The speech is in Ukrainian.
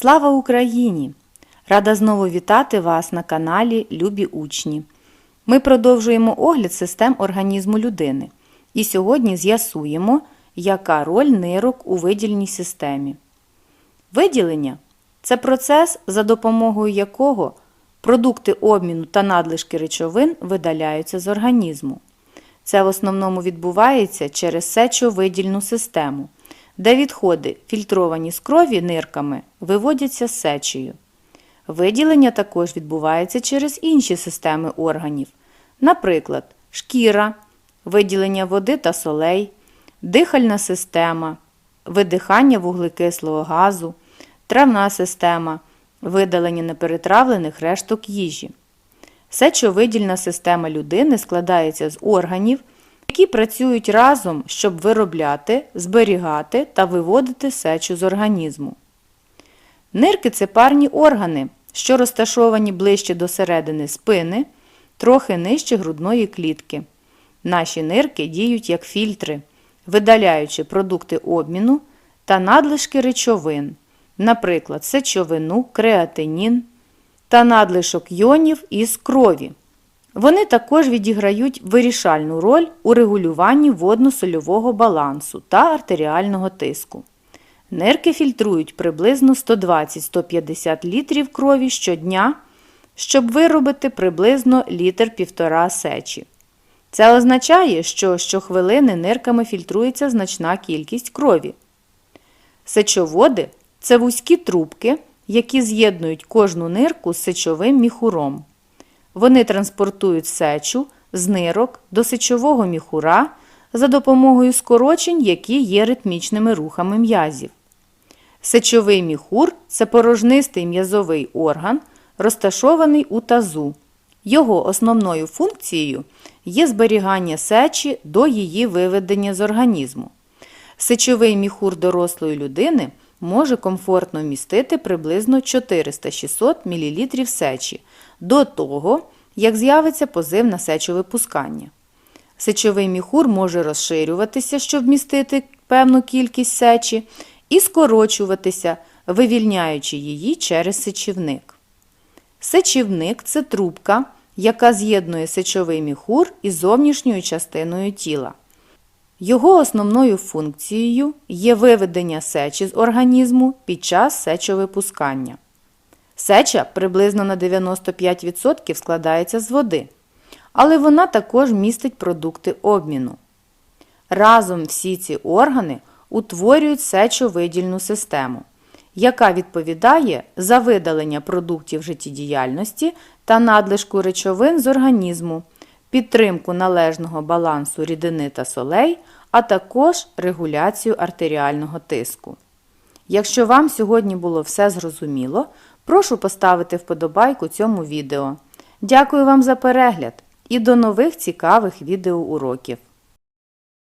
Слава Україні! Рада знову вітати вас на каналі Любі Учні. Ми продовжуємо огляд систем організму людини. І сьогодні з'ясуємо, яка роль нирок у видільній системі. Виділення це процес, за допомогою якого продукти обміну та надлишки речовин видаляються з організму. Це в основному відбувається через сечовидільну систему, де відходи, фільтровані з крові нирками, виводяться сечею. Виділення також відбувається через інші системи органів, наприклад, шкіра, виділення води та солей, дихальна система, видихання вуглекислого газу, травна система, видалення неперетравлених решток їжі. Сечовидільна система людини складається з органів, які працюють разом, щоб виробляти, зберігати та виводити сечу з організму. Нирки це парні органи, що розташовані ближче до середини спини, трохи нижче грудної клітки. Наші нирки діють як фільтри, видаляючи продукти обміну та надлишки речовин, наприклад, сечовину, креатинін та надлишок йонів із крові. Вони також відіграють вирішальну роль у регулюванні водно-сольового балансу та артеріального тиску. Нирки фільтрують приблизно 120-150 літрів крові щодня, щоб виробити приблизно літр півтора сечі. Це означає, що щохвилини нирками фільтрується значна кількість крові. Сечоводи це вузькі трубки, які з'єднують кожну нирку з сечовим міхуром. Вони транспортують сечу з нирок до сечового міхура за допомогою скорочень, які є ритмічними рухами м'язів. Сечовий міхур це порожнистий м'язовий орган, розташований у тазу. Його основною функцією є зберігання сечі до її виведення з організму. Сечовий міхур дорослої людини може комфортно вмістити приблизно 400-600 мл сечі до того, як з'явиться позив на сечовипускання. Сечовий міхур може розширюватися, щоб вмістити певну кількість сечі, і скорочуватися, вивільняючи її через сечівник. Сечівник це трубка, яка з'єднує сечовий міхур із зовнішньою частиною тіла. Його основною функцією є виведення сечі з організму під час сечовипускання. Сеча приблизно на 95% складається з води, але вона також містить продукти обміну. Разом всі ці органи утворюють сечовидільну систему, яка відповідає за видалення продуктів життєдіяльності та надлишку речовин з організму, підтримку належного балансу рідини та солей, а також регуляцію артеріального тиску. Якщо вам сьогодні було все зрозуміло, прошу поставити вподобайку цьому відео. Дякую вам за перегляд і до нових цікавих відеоуроків!